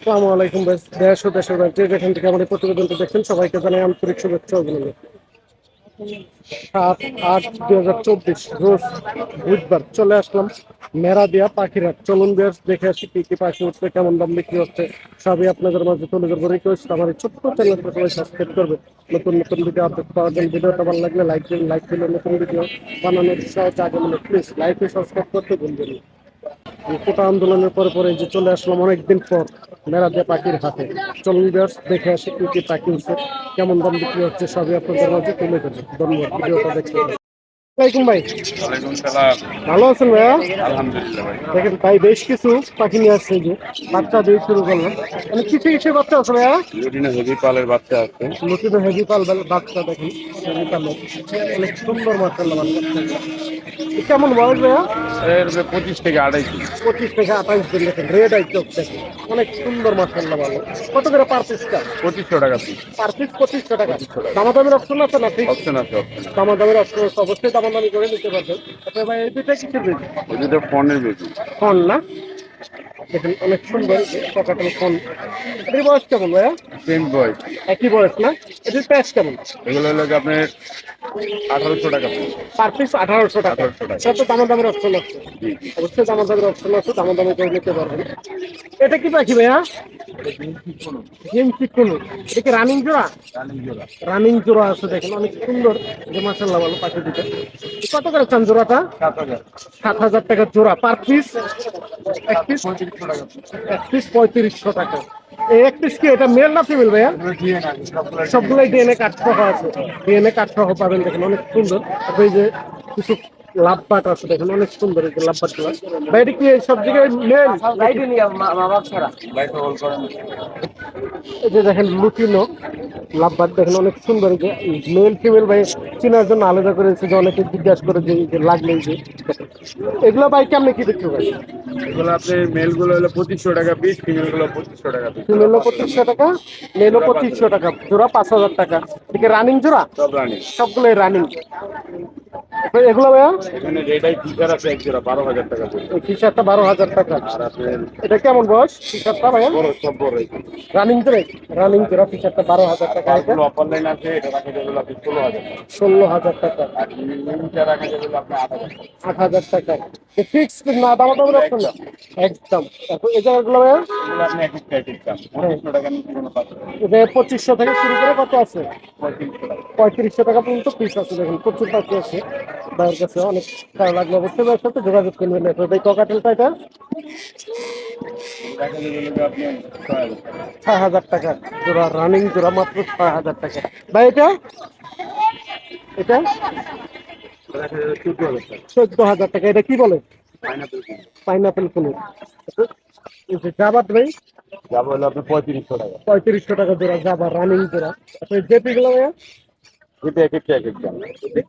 আসসালামু আলাইকুম দেশ ও দেশের থেকে আমাদের দেখছেন, সবাইকে জানাই আন্তরিক শুভেচ্ছা অভিনন্দন। সাত আট দুই হাজার চব্বিশ রোজ বুধবার চলে আসলাম মেরা দিয়া পাখিরহাট। চলুন বেশ দেখে আসি পাখি উঠছে, কেমন দাম বিক্রি হচ্ছে, সবই আপনাদের মাঝে তুলে ধরবো। রিকোয়েস্ট আমার এই ছোট্ট চ্যানেলটা সবাই সাবস্ক্রাইব করবে। নতুন নতুন ভিডিও আপডেট পাওয়ার জন্য ভিডিওটা ভালো লাগলে লাইক দিন লাইক দিলে নতুন ভিডিও বানানোর সহজ আগে মানে প্লিজ লাইক সাবস্ক্রাইব করতে ভুলবেন কোটা আন্দোলনের পরে পরে যে চলে আসলাম অনেকদিন পর। মেলা দিয়ে পাখির হাতে। চলুন দেখে আসি কি কি পাখি হচ্ছে, কেমন দাম বিক্রি হচ্ছে, সবই আপনাদের মাঝে তুলে ধরবো। ধন্যবাদ, ভিডিওটা ওয়ালাইকুম ভাই। ওয়ালাইকুম সালাম। ভালো আছেন ভাইয়া? আলহামদুলিল্লাহ ভাই। দেখেন ভাই বেশ কিছু পাখি নিয়ে আসছে যে বাচ্চা দিয়ে শুরু করলাম। মানে কিছু কিছু বাচ্চা আছে ভাইয়া? লুটিনে হেভি পালের বাচ্চা আছে। নতুন হেভি পাল বাচ্চা দেখেন। হেভি পালের অনেক সুন্দর মাসাল্লাহ কেমন বয়স ভাইয়া? এর পঁচিশ থেকে আড়াই পঁচিশ থেকে আঠাইশ দিন দেখেন রেড আই চোখ দেখেন। অনেক সুন্দর মাসাল্লাহ ভালো। কত করে পার পিসটা পঁচিশশো টাকা পিস পার পিস পঁচিশশো টাকা। দামাদামের অপশন আছে না অপশন আছে দামাদামের অপশন অবশ্যই দামাদামি করে নিতে পারবেন এই দুইটা কিসের বেশি এই দুটো ফোনের ফোন না? দেখেন অনেক সুন্দর পকাটেল ফোন। এটির বয়স কেমন ভাইয়া? সেম বয় একই বয়স না? এটির প্রাইস কেমন? এগুলো হলো আপনার আঠারোশো টাকা। পার পিস আঠারোশো টাকা। 1800 টাকা। সেটা তো দামাদামের অপশন আছে। অবশ্যই দামাদামের অপশন আছে দামাদামি করে নিতে পারবেন। এটা কি পাখি ভাইয়া? চিকুন এটা কি রানিং জোড়া? রানিং জোড়া। আছে দেখেন অনেক সুন্দর। যে মাসাল্লাহ ভালো পাখি দিতে কত করে চান জোড়াটা? সাত হাজার। সাত হাজার টাকা জোড়া। পার পিস এক পিস এক পিস পঁয়ত্রিশশো টাকা। এই এক কি? এটা মেল না ফিমেল ভাইয়া? সবগুলোই ডিএনএ কাঠ সহ আছে। ডিএনএ কাঠ সহ পাবেন দেখেন, অনেক সুন্দর। এই যে কিছু লাভ পাট আছে দেখেন অনেক সুন্দর এই যে লাভ পাটগুলো ভাই এটা কি সব জায়গায় মেল করেন। এই যে দেখেন লুটিনো লাভ পাট দেখেন অনেক সুন্দর যে মেল ফিমেল ভাই চেনার জন্য আলাদা করেছে যে অনেকে জিজ্ঞাসা করে যে লাগলে যে। এগুলো ভাই কেমনে কি দেখতে ভাই এগুলো আপনার মেলগুলো হলো পঁচিশশো টাকা পিস ফিমেলগুলো পঁচিশশো টাকা পিস ফিমেলও পঁচিশশো টাকা মেলও পঁচিশশো টাকা। জোড়া পাঁচ হাজার টাকা। এদিকে রানিং জোড়া? সব রানি সবগুলোই রানিং এগুলো ভাইয়া? এখানে রেডাই ফিচার আছে এক জোড়া বারো হাজার টাকা পিস এই টি বারো হাজার টাকা। আর আপনার এটা কেমন বয়স? টি শার্টটা বড় সব বড় রানিং জোড়া। রানিং জোড়া বারো হাজার টাকা অফার লাইন আছে এটা রাখা যাবে আপনি ষোলো হাজার টাকা। ষোলো হাজার টাকা। আর লিমিটটা রাখা যাবে আপনার আট হাজার আট হাজার টাকা। ফিক্স না দাম না? একদম। এই জায়গাগুলো পঁচিশশো থেকে শুরু করে কত আছে? পঁয়ত্রিশশো টাকা। পর্যন্ত পিস আছে দেখুন প্রচুর পাখি আছে। ভাইয়ের কাছে অনেক ভালো লাগল। অবশ্যই ভাইয়ের সাথে যোগাযোগ করবেন এই ককাটেলটা এটা? ছয় হাজার টাকা। জোড়া রানিং জোড়া মাত্র ছয় হাজার টাকা। ভাই এটা? এটা? চোদ্দ হাজার টাকা। এটা কি বলে? পাইনাপেল ফুল। যে জাবাত ভাই? যাব হলো আপনার পঁয়ত্রিশশো টাকা। পঁয়ত্রিশশো টাকা জোড়া জাবা রানিং জোড়া। জেপি গুলো ভাইয়া? এটা এক একটা এক এক দাম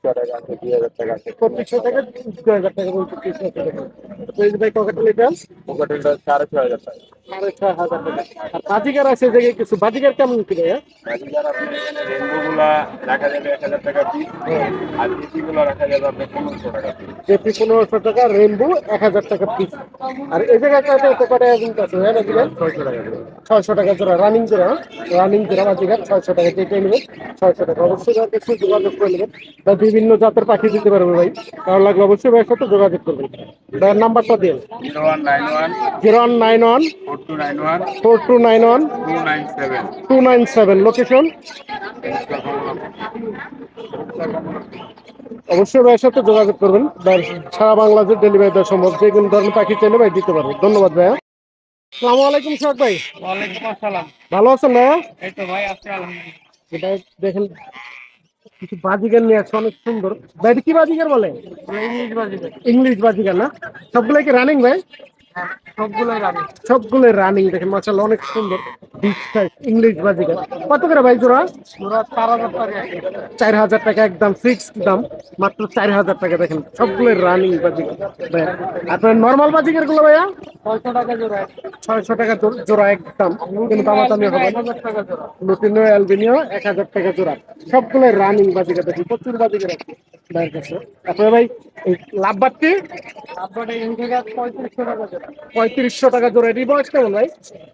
টাকা আছে দুই হাজার টাকা আছে পঁচিশশো টাকা দু হাজার টাকা। বলতে পিস আছে দেখুন তারপরে এই ভাই ককাটেল এটা পোকাটেলটা সাড়ে ছয় হাজার টাকা। সাড়ে ছয় হাজার টাকা। আর বাজিকার আছে যে কিছু? বাজিকার কেমন কি ভাইয়া? বাকিটার আপনি রেনবোগুলা রাখা যাবে এক হাজার টাকা পিস আর জিপিগুলো রাখা যাবে আপনার পনেরোশো টাকা পিস জেপি পনেরোশো টাকা রেনবো এক হাজার টাকা পিস আর এই জায়গায় আছে হ্যাঁ বাজিকার ছয়শো টাকা ছয়শো টাকা জোড়া রানিং জোড়া। রানিং জোড়া বাজিঘাট ছয়শো টাকা যেটা নেবেন ছয়শো টাকা। অবশ্যই একটু যোগাযোগ করে নেবেন বা বিভিন্ন জাতের পাখি দিতে পারবে ভাই। ভালো লাগলে অবশ্যই ভাইয়ের সাথে যোগাযোগ করবেন। ভাইয়ের নাম্বারটা দিন। Zero one nine one four two nine one two nine seven. Location অবশ্যই ভাইয়ের সাথে যোগাযোগ করবেন। সারা বাংলাদেশের ডেলিভারি দেওয়া সম্ভব। যে কোনো ধরনের পাখি চাইলে ভাই দিতে পারবে। ধন্যবাদ ভাইয়া। সালামু আলাইকুম সোহাগ ভাই। ওয়ালাইকুম আসসালাম। ভালো আছেন ভাইয়া? এই তো ভাই আছি আলহামদুলিল্লাহ। এটা দেখেন। কিছু বাজিগার নিয়ে আছে অনেক সুন্দর। ভাই এটা কি বাজিগার বলে? ইংলিশ বাজিবে ইংলিশ বাজিগার না? সবগুলো কি রানিং ভাই? সবগুলোই সবগুলো রানিং দেখেন অনেক সুন্দর। Big size English Baazigar. কত করে ভাই জোড়া? চার হাজার টাকা। চার হাজার টাকা একদম ফিক্সড দাম মাত্র চার হাজার টাকা দেখেন। রানিং বাজিগার ভাই আপনার নর্মালগুলো ভাইয়া? ছয়শো টাকা জোড়া। ছয়শো টাকা জোড়া একদম। কিন্তু দামাদামি হবে এক হাজার টাকা জোড়া। লুটিনো অ্যালবিনিও এক হাজার টাকা জোড়া। সবগুলো রানিং বাজিকার দেখি প্রচুর বাজিকার আছে। ভাইয়ের কাছে তারপরে ভাই এই তারপরে পঁয়ত্রিশশো টাকা জোড়া। এটি বয়স কেমন ভাই?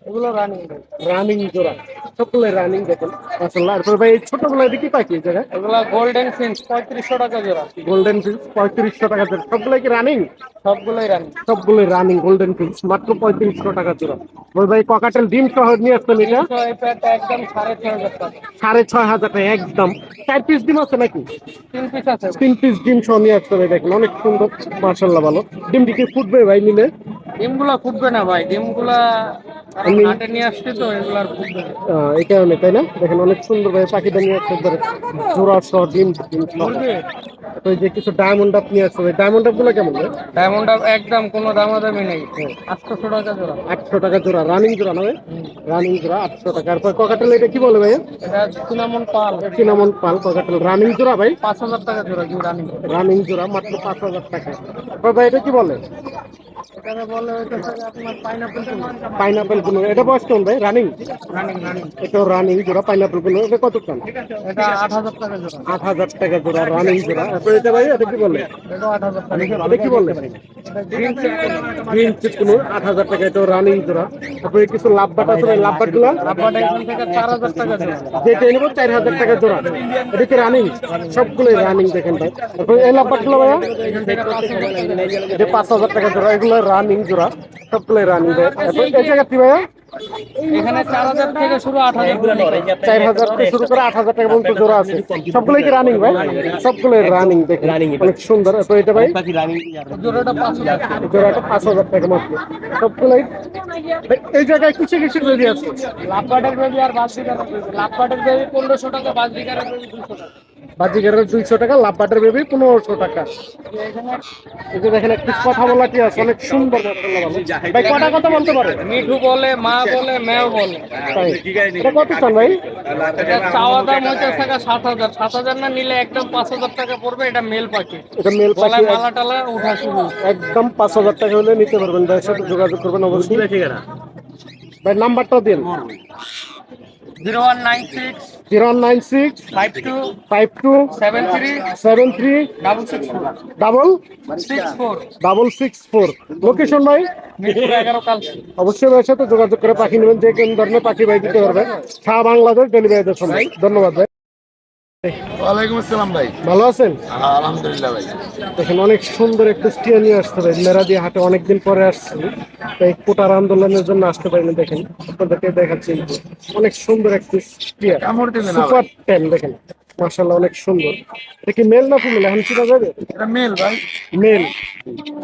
এগুলো রানিং রানিং জোড়া। সবগুলো রানিং দেখুন। মাসাল্লাহ এরপর ভাই এই ছোটগুলো এটি কি পাখি জায়গায়? এগুলো গোল্ডেন ফিন্স পঁয়ত্রিশশো টাকা জোড়া। গোল্ডেন ফিস পঁয়ত্রিশশো টাকা জোড়া। সবগুলো কি রানিং সবগুলোই রানিং সবগুলো রানিং গোল্ডেন ফিস মাত্র পঁয়ত্রিশশো টাকা জোড়া। ওই ভাই ককাটেল ডিম সহ নিয়ে আসছেন এটা। একদম সাড়ে ছয় হাজার টাকা। সাড়ে ছয় হাজার টাকা একদম। চার পিস ডিম আছে নাকি? তিন পিস আছে। তিন পিস ডিম সহ নিয়ে আসতে হবে দেখেন, অনেক সুন্দর মার্শাল্লাহ ভালো। ডিমটি কি ফুটবে ভাই, নিলে? ডিমগুলা ফুটবে না ভাই, ডিমগুলা হাটে নিয়ে আসছে তো এগুলো আর ফুটবে না আহ, এই কারণে তাই না? দেখেন অনেক সুন্দর ভাবে পাখিটা নিয়ে আসতে পারে জোড়া সহ ডিম তো যে কিছু ডায়মন্ড আপ নিয়ে হবে ডায়মন্ড আপগুলো কেমন ডায়মন্ড একদম কোনো দামাদামি নেই। আটশোশো টাকা জোড়া। আটশো টাকা জোড়া রানিং জোড়া না ভাই? রানিং জোড়া আটশো টাকা। আর ককাটেল এটা কি বলে ভাই এটা cinnamon pearl cinnamon pearl cockatiel running জোড়া ভাই? পাঁচ হাজার টাকা জোড়া রানিং রানিং জোড়া মাত্র পাঁচ হাজার টাকা। ভাই এটা কি বলে? এখানে বলে হইতেছে আপনার পাইনাপল পাইনাপেলগুলো এটা বয়স কেমন ভাই? রানিং রানিং রানিং এটা রানিং জোড়া পাইনাপেলগুলো এটা কত এটা টাকা জোড়া। আট হাজার টাকা জোড়া রানিং জোড়া। তারপর এটা ভাই এটা কি বলে? এটা টাকা। এটা কি বলে? গ্রিন গ্রিন চিপগুলো আট হাজার টাকা এটা রানিং জোড়া। তারপরে কিছু লাভবাট আছে ভাই লাভবাটগুলো? রাবার এখান থেকে চার হাজার টাকা জোড়া। যেটা নেব চার হাজার টাকা জোড়া। এটা কি রানিং সবগুলোই রানিং দেখেন ভাই। তারপরে এই লাভবাটগুলো ভাইয়া? পাঁচ হাজার টাকা জোড়া। এটা পাঁচ হাজার টাকা জোড়া এগুলো রানিং জোড়া সবগুলোই রানিং ভাই। এই জায়গা কি ভাইয়া? এখানে চার হাজার থেকে শুরু আট হাজার চার হাজার থেকে শুরু করে আট হাজার টাকা পর্যন্ত জোড়া আছে। সবগুলোই কি রানিং ভাই? সবগুলোই রানিং দেখেন। অনেক সুন্দর। তো এটা ভাই? জোড়াটা পাঁচ হাজার টাকা। জোড়াটা পাঁচ হাজার টাকা মাত্র। সবগুলোই? ভাই, এই জায়গায় কিছু কিছু আছে। বেবি আর বেবি। টাকা বেবি টাকা। বাজিগারের দুইশো টাকা লাভবাটের বেবি পনেরোশো টাকা। এখানে এই যে দেখেন একটু কথা বলা কি আছে? অনেক সুন্দর ভাই কটা কথা বলতে পারে? মিঠু বলে মা বলে মেও বলে। এটা কত চান ভাই? চাওয়া দাম হচ্ছে টাকা সাত হাজার। সাত হাজার না নিলে একদম পাঁচ হাজার টাকা পড়বে এটা মেল পাখি এটা মেল পাখি মালা টালা উঠা শুরু। একদম পাঁচ হাজার টাকা হলে নিতে পারবেন। ভাইয়ের সাথে যোগাযোগ করবেন অবশ্যই। ভাই নাম্বারটা দিন। Zero one nine six zero nine six five two five two seven three seven three double six four double six four double six four location ভাই? এগারো কাল অবশ্যই ভাইয়ের সাথে যোগাযোগ করে পাখি নেবেন যে কোন ধরনের পাখি ভাই দিতে পারবেন সারা বাংলাদেশ ডেলিভারি দেওয়ার সময় ধন্যবাদ ভাই। ওয়ালাইকুম আসসালাম ভাই। ভালো আছেন? আলহামদুলিল্লাহ ভাই। দেখেন অনেক সুন্দর একটা স্টিয়া নিয়ে আসতে পারি মেরাদি হাটে অনেকদিন পরে আসছি। তাই কোটার আন্দোলনের জন্য আসতে পারিনি দেখেন। আপনাদেরকে দেখাচ্ছি। অনেক সুন্দর একটি স্টিয়া কামড় সুপার টেন দেখেন। মাশাল্লাহ অনেক সুন্দর। এটা কি মেল না ফিমেল? এখন চিনা যাবে? এটা মেল ভাই। মেল।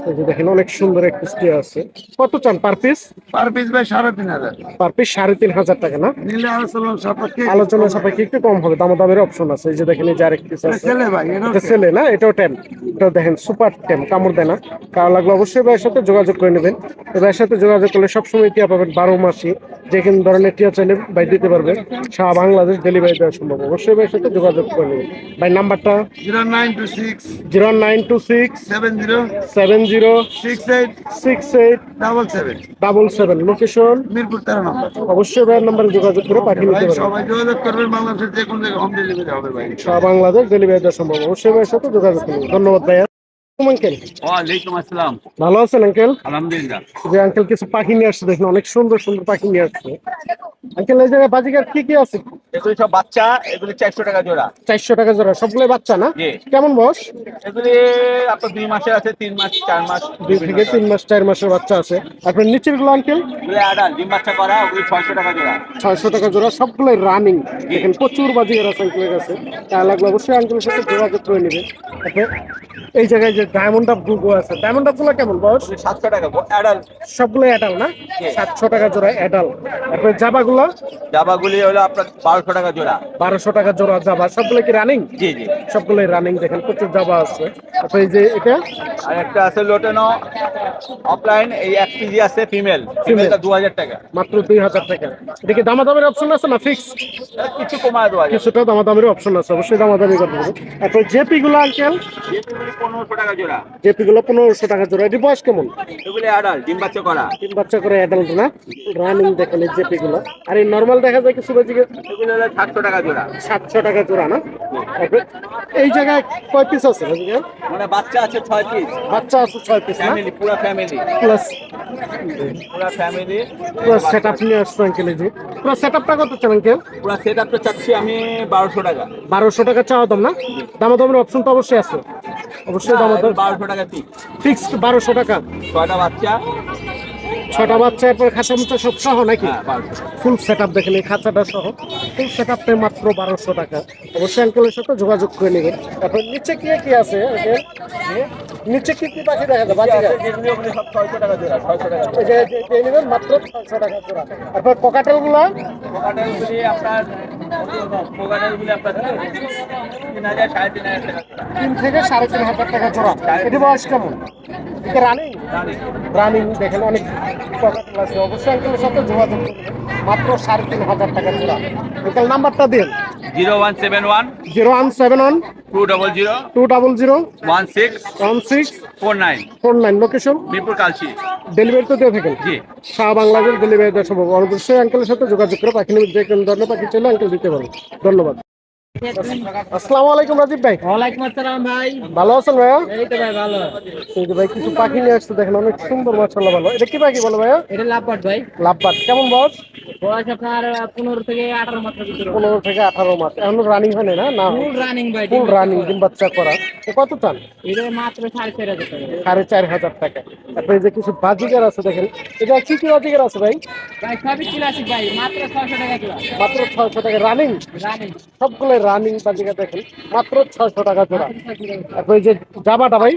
এই যে দেখেন অনেক সুন্দর একটি স্টিয়া আছে। কত চান পার পিস? পার পিস ভাই সাড়ে তিন হাজার। পার পিস সাড়ে তিন হাজার টাকা না? নিলে আলোচনা সাপেক্ষে আলোচনা সাপেক্ষে একটু কম হবে দাম দামের অপশন আছে। এই যে দেখেন এই যে আরেক পিস আছে। ছেলে ভাই এটা ছেলে। না? এটাও টেম এটা দেখেন সুপার টেম কামড় দেয় না। কারও লাগলে অবশ্যই ভাইয়ের সাথে যোগাযোগ করে নেবেন। ভাইয়ের সাথে যোগাযোগ করলে সবসময় টিয়া পাবেন বারো মাসি। যে কোনো ধরনের টিয়া চাইলে ভাই দিতে পারবে। সারা বাংলাদেশ ডেলিভারি দেওয়া সম্ভব। অবশ্যই ভাইয়ের সাথে যোগাযোগ করে নেবেন। ভাই নাম্বারটা? Zero nine two six zero nine two six seven zero seven zero six eight six eight double seven. Double seven. Location? Mirpur তেরো নম্বর। অবশ্যই ভাইয়ের নাম্বারে যোগাযোগ করে পাঠিয়ে নিতে পারেন সবাই যোগাযোগ করবেন বাংলাদেশের যে কোনো জায়গায় হোম ডেলিভারি হবে ভাই। সারা বাংলাদেশ ডেলিভারি দেওয়া সম্ভব। অবশ্যই ভাইয়ের সাথে যোগাযোগ করবেন ধন্যবাদ ভাইয়া। আঙ্কেল। ওয়ালাইকুম আসসালাম। ভালো আছেন আঙ্কেল? আলহামদুলিল্লাহ। যে আঙ্কেল কিছু পাখি নিয়ে আসছে দেখুন অনেক সুন্দর সুন্দর পাখি নিয়ে আসছে। আঙ্কেল এই জায়গায় বাজিকার কি কি আছে? এগুলি সব বাচ্চা এগুলি চারশো টাকা জোড়া। চারশো টাকা জোড়া সবগুলো বাচ্চা না? কেমন বয়স? এগুলি আপনার দুই মাসের আছে তিন মাস চার মাস দুই থেকে তিন মাস চার মাসের বাচ্চা আছে। আপনার নিচেরগুলো আঙ্কেল? আডাল ডিম বাচ্চা করা ওগুলি ছয়শো টাকা জোড়া। ছয়শো টাকা জোড়া সবগুলোই রানিং দেখেন প্রচুর বাজিকার আছে আঙ্কেলের কাছে। তা লাগলে অবশ্যই আঙ্কেলের সাথে যোগাযোগ করে নেবেন। এই জায়গায় যে ডায়মন্ড অফ গুগো আছে। ডায়মন্ড অফগুলো কেমন বয়স? সাতশো টাকা আডাল সবগুলো অ্যাডাল না? সাতশো টাকা জোড়া অ্যাডাল তারপরে জাবাগুলো জাবাগুলি হলো আপনার বারোশো টাকা জোড়া। বারোশো টাকা জোড়া জাবা সবগুলো কি রানিং জি জি। সবগুলোই রানিং দেখেন প্রচুর জাবা আছে। তারপরে এই যে এটা? আর একটা আছে লোটেনো অফলাইন এই এক কেজি আছে ফিমেল ফিমেলটা দু হাজার টাকা। মাত্র দুই হাজার টাকা। এটা কি দামাদামের অপশন আছে না ফিক্স কিছু কমায় দেওয়া কিছুটা দামাদামের অপশন আছে। অবশ্যই দামাদামি করতে হবে। তারপর জেপি গুলো আঙ্কেল পনেরোশো টাকা জোড়া? জেপি গুলো পনেরোশো টাকা জোড়া। এটি বয়স কেমন? এগুলি আডাল ডিম বাচ্চা করা। তিন বাচ্চা করে অ্যাডাল্ট না? রানিং দেখেন এই জেপি গুলো আর এই নর্মাল দেখা যায় কিছু বাজিকে এগুলো হলো সাতশো টাকা জোড়া। সাতশো টাকা জোড়া না? এই জায়গায় কয় পিস আছে মানে বাচ্চা আছে ছয় পিস বাচ্চা আছে ছয় পিস ফ্যামিলি পুরো ফ্যামিলি প্লাস পুরো ফ্যামিলি পুরো সেট আপ নিয়ে আসছে আঙ্কেল এই পুরো সেট আপটা কত চান আঙ্কেল পুরো সেট আপটা চাচ্ছি আমি বারোশো টাকা। বারোশো টাকা চাওয়া দাম না? দামাদামের অপশন তো অবশ্যই আছে। অবশ্যই আমাদের বারোশো টাকা ফিক্সড বারোশো টাকা। ছয়টা বাচ্চা। ছটা বাচ্চা এরপর খাঁচা মুচা সব সহ নাকি? হ্যাঁ ফুল সেট আপ দেখেন এই খাঁচাটা সহ। ফুল সেট আপটা মাত্র বারোশো টাকা। অবশ্যই আঙ্কেলের সাথে যোগাযোগ করে নেবেন। তারপর নিচে কি কি আছে? নিচে কি কি পাখি দেখা যায় বাচ্চা যেগুলো ওগুলো সব ছয়শো টাকা জোড়া ছয়শো টাকা যে যে- যে নেবেন মাত্র ছয়শো টাকা জোড়া তারপর কোকাটেলগুলা আপনার তিন থেকে সাড়ে তিন হাজার টাকা জোড়া এটি বয়স কেমন? এটা রানিং রানিং দেখেন অনেক কোকাটেল আছে। অবশ্যই আঙ্কেলের সাথে যোগাযোগ মাত্র সাড়ে তিন হাজার টাকা জোড়া আঙ্কেল নাম্বারটা দিন। Zero one seven one zero one seven one two double zero two double zero one six one six four nine four nine location Mirpur Kalshi. Delivery তো দিয়ে থাকেন। জি। সারা বাংলাদেশ ডেলিভারি দেওয়া সম্ভব। অবশ্যই আঙ্কেলের সাথে যোগাযোগ করে পাখি নেবেন যে কোনো ধরনের পাখি চাইলে আঙ্কেল দিতে পারেন। ধন্যবাদ। আসসালামু আলাইকুম রাজীব ভাই। ওয়ালাইকুম আসসালাম ভাই। ভালো আছেন ভাইয়া? এই তো ভাই ভালো। এই যে ভাই কিছু পাখি নিয়ে আসছে দেখেন অনেক সুন্দর মাশাআল্লাহ ভালো। এটা কি পাখি বলো ভাইয়া? এটা লাভবাট ভাই। লাভবাট কেমন বয়স? বয়স আপনার পনেরো থেকে আঠারো মাত্র ভিতরে। পনেরো থেকে আঠারো মাস। এখনও রানিং হয় না? না। ফুল রানিং ভাই ফুল রানিং ডিম বাচ্চা করা। এ কত চান? এটা মাত্র সাড়ে চার হাজার টাকা। সাড়ে চার হাজার টাকা। তারপরে যে কিছু বাজিগার আছে দেখেন। এটা কি কি বাজিগার আছে ভাই? ভাই সবই ক্লাসিক ভাই মাত্র ছয়শো টাকা জোড়া মাত্র ছয়শো টাকা। রানিং রানিং সবগুলো রানিং তালিকা দেখেন মাত্র ছয়শো টাকা জোড়া। এখন এই যে জাবাটা ভাই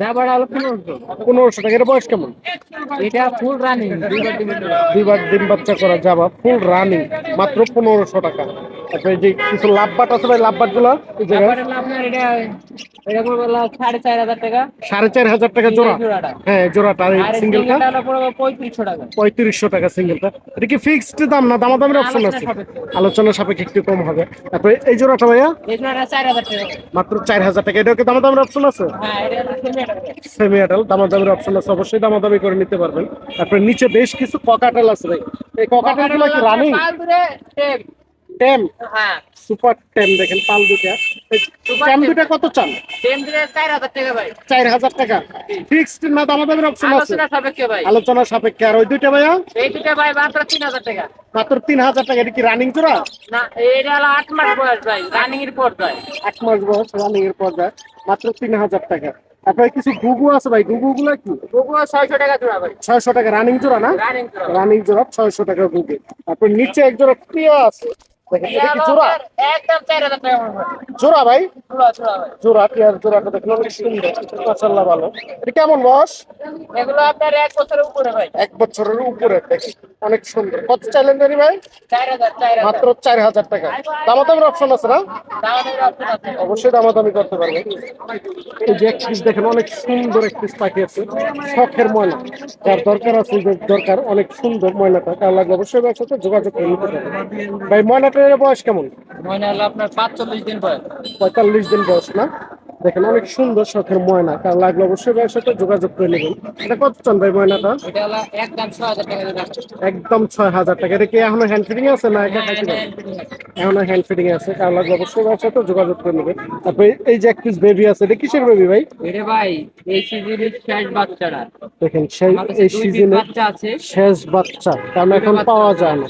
জাবাটা হলো পনেরোশো। পনেরোশো টাকা এর বয়স কেমন? এটা ফুল রানিং দুইবার ডিম বাচ্চা করা। জাবা ফুল রানিং মাত্র পনেরোশো টাকা। তারপরে এই যে কিছু লাভবাট আছে ভাই লাভবাটগুলো এই জায়গায় তারপরে এটা এটা পড়বে হলো সাড়ে চার হাজার টাকা। সাড়ে চার হাজার টাকা জোড়া? হ্যাঁ জোড়াটা সিঙ্গেলটা পঁয়ত্রিশশো টাকা। পঁয়ত্রিশশো টাকা সিঙ্গেলটা এটা কি ফিক্সড দাম না দামাদামের অপশন আছে? আলোচনা সাপেক্ষে। একটু কম হবে। তারপরে এই জোড়াটা ভাইয়া? মাত্র চার হাজার টাকা। এটা কি দামাদামের অপশন আছে? সেমি আটাল দামাদামের অপশন আছে। অবশ্যই দামাদামি করে নিতে পারবেন। তারপরে নিচে বেশ কিছু ককাটেল আছে ভাই। এই ককাটেলগুলো কি রানিং। টেম? হ্যাঁ। সুপার টেম দেখেন পাল দুটা টেম টেম। দুটা কত চান? চার হাজার টাকা ভাই। চার হাজার টাকা। ফিক্সড না দামাদামের অপশন আছে? আলোচনা সাপেক্ষে ভাই। আলোচনা সাপেক্ষে। আর ওই দুইটা ভাইয়া? এই দুটা ভাই মাত্র তিন হাজার টাকা। মাত্র তিন হাজার টাকা। এটা কি রানিং জোড়া না এটা হলো আট মাস বয়স ভাই। রানিং এর পর যায় এক মাস বয়স রানিং এর পর যায়। মাত্র তিন হাজার টাকা। তারপরে কিছু গুগু আছে ভাই? গুগু গুলো কি ওগুলো ছয়শো টাকা জোড়া ভাই। ছয়শো টাকা। রানিং জোড়া না? রানিং জোড়া ছয়শো টাকা গুগু তারপর নিচে এক জোড়া প্রিয়া আছে। জোড়া? একদম চার হাজার টাকা পড়বে। জোড়া ভাই? জোড়া জোড়া। ভাই জোড়া পেয়ার জোড়াটা দেখেন অনেক ভালো। এটা কেমন বয়স? এগুলো আপনার এক বছরের উপরে ভাই। এক বছরের উপরে অনেক সুন্দর। কত চাইলেন জানি ভাই? চার হাজার চার হাজার। মাত্র চার হাজার টাকা। দামাদামের অপশন আছে না? অবশ্যই দামাদামি করতে পারবেন এই যে এক পিস দেখেন অনেক সুন্দর এক পিস পাখি আছে। শখের ময়লা। যার দরকার আছে যে দরকার অনেক সুন্দর ময়লাটা। তার লাগলে? অবশ্যই যোগাযোগ করে নিতে পারবেন। ভাই ময়নাটার বয়স কেমন? মনে হলো আপনার পাঁচচল্লিশ দিন বয়স। পঁয়তাল্লিশ দিন বয়স না? দেখেন অনেক সুন্দর শখের ময়না তার লাগলে অবশ্যই ভাইয়ের সাথে যোগাযোগ করে নেবেন। এটা কত চান ভাই ময়নাটা? একদম ছয় হাজার টাকা এটা কি এখনও হ্যান্ড ফিটিং আছে না এটা এখনও হ্যান্ড ফিটিং আছে তার লাগলে অবশ্যই ভাইয়ের সাথে যোগাযোগ করে নেবেন। তারপরে এই যে এক পিস বেবি আছে এটা কিসের বেবি ভাই? এটা ভাই এই সিজনের শেষ দেখেন সেই এই সিজনে শেষ বাচ্চা কারণ এখন পাওয়া যায় না।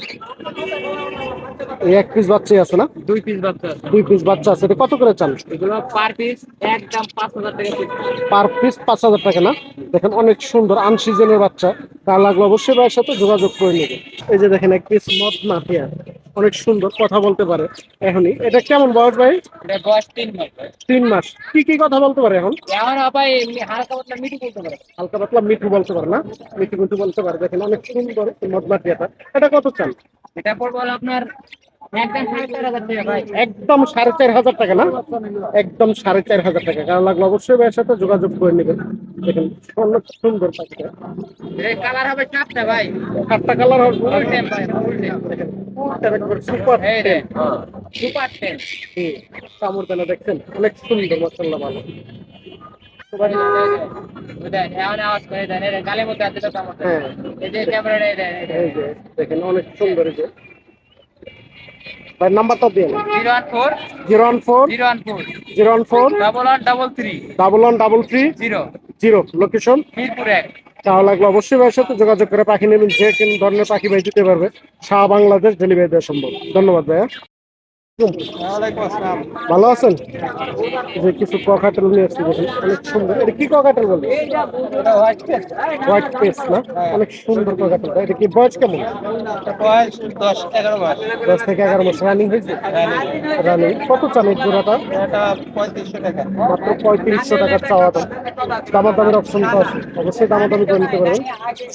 এই এক পিস বাচ্চাই আছে না? দুই পিস বাচ্চা দুই পিস বাচ্চা আছে এটা কত করে চান? এগুলো পার পিস একদম পার পিস পাঁচ হাজার টাকা না? দেখেন অনেক সুন্দর আনসিজনের বাচ্চা। তার লাগলে অবশ্যই ভাইয়ের সাথে যোগাযোগ করে নেবে এই যে দেখেন এক পিস মদ পেয়ার অনেক সুন্দর কথা বলতে পারে এখনই। এটা কেমন বয়স ভাই? এটা বয়স তিন মাস। তিন মাস। কি কি কথা বলতে পারে এখন? এখন ভাই এমনি হালকা পাতলা মিঠু বলতে পারে। হালকা পাতলা মিঠু বলতে পারে না? মিঠু মিঠু বলতে পারে। দেখেন অনেক সুন্দর এই মদনা টিয়াটা এটা কত চান? এটা পড়বে আপনার একদম সাড়ে চার হাজার টাকা একদম সাড়ে চার হাজার টাকা না? একদম সাড়ে চার হাজার টাকা। কারণ লাগল? অবশ্যই ভাইয়ের সাথে যোগাযোগ করে নেবেন। দেখেন অনেক সুন্দর পাখিটা এই কালার হবে চারটা ভাই। সাতটা কালার হবে। ফুল টেম ভাই ফুল টেম সুপার রে সুপার টেম কামড় দানা দেখছেন? অনেক সুন্দর মশাল্লা ভালো। দেখেন অনেক সুন্দর এই যে। ভাই নাম্বারটা দিন zero one four. Zero one four. Zero one four. Zero one four. Double one double three. Double one double three. Zero. Zero location Mirpur. এক তাহলে লাগলে অবশ্যই ভাইয়ের সাথে যোগাযোগ করে পাখি নেবেন যে কোন ধরনের পাখি ভাই দিতে পারবে। সারা বাংলাদেশ ডেলিভারি দেওয়া সম্ভব। ধন্যবাদ ভাইয়া। ভালো আছেন? যে কিছু ককাটেল নিয়ে আসছি অনেক সুন্দর। এটা কি ককাটেল বলে? হোয়াইট পেস না? অনেক সুন্দর ককাটেল এটা কি বয়স কেমন? দশ এগারো মাস। দশ থেকে এগারো মাস। রানিং হয়েছে? রানিং কত চান জোড়াটা? পঁয়ত্রিশশো টাকা। মাত্র পঁয়ত্রিশশো টাকার চাওয়া দাম। দামার দামের অপশন তো আছে। অবশ্যই দামার দামি করে নিতে পারবেন।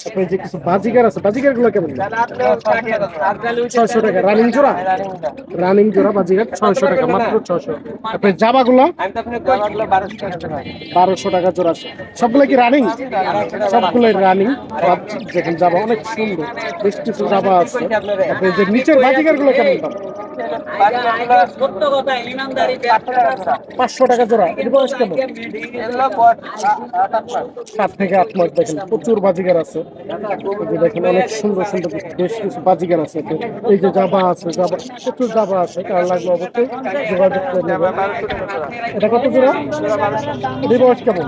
তারপরে যে কিছু বাজিকার আছে বাজিকারগুলো কেমন? ছয়শো টাকা রানিং জোড়া? রানিং জোড়া বাজিকার ছয়শো টাকা, মাত্র ছয়শো তারপরে জাবাগুলো? বারোশো টাকা জোড়া সবগুলো কি রানিং সবগুলো রানিং দেখেন জাবা, অনেক সুন্দর। বেশ কিছু জাবা আছে। তারপরে যে নিচের বাজিকারগুলো কেমন দাম? পাঁচশো টাকা জোড়া। এর বয়স কেমন? সাত থেকে আট মাস দেখেন প্রচুর বাজিগার আছে। যে দেখেন অনেক সুন্দর সুন্দর বেশ কিছু বাজিগার আছে। এই যে জাবা আছে জাবা প্রচুর জাবা আছে কার লাগবে অবশ্যই যোগাযোগ করে নেবেন। এটা কত জোড়া এর বয়স কেমন?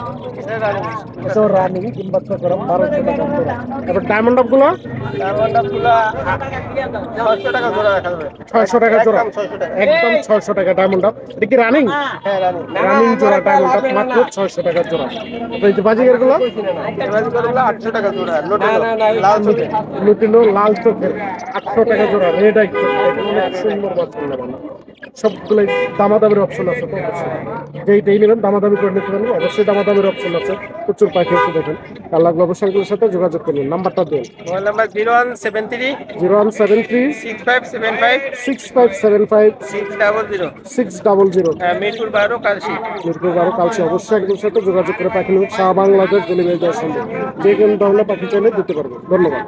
এটা রানিং তিন বাচ্চা করা বারোশো টাকা জোড়া এবার ডায়মন্ড আপগুলো? ছয়শো টাকা জোড়া। একদম ছয়শো টাকা ডায়মন্ড আপ এটা কি রানিং রানিং জোড়া ডায়মন্ড আপ মাত্র ছয়শো টাকা জোড়া। এই বাজিগারগুলো? আটশো টাকা জোড়া লাল চোখের আটশো টাকা জোড়া রেড সুন্দর বাচ্চা সবগুলো দামাদামির অপশন আছে যেইটাই নেবেন দামাদামি করে নিতে পারবেন অবশ্যই দামাদামির অপশন আছে। প্রচুর পাখি আছে দেখেন। অবশ্যই এগুলোর সাথে যোগাযোগ করুন। নাম্বারটা দিন। Mobile number zero one seven three zero one seven three six five seven five six five seven five six double zero. Six double zero. Mirpur বারো কালশি। মিরপুর বারো কালচে অবশ্যই একদম সাথে যোগাযোগ করে পাখি নেবেন। সারা বাংলাদেশ ডেলিভারি দেওয়া সম্ভব যে কোনো ধরনের পাখি চাইলে দিতে পারবেন। ধন্যবাদ।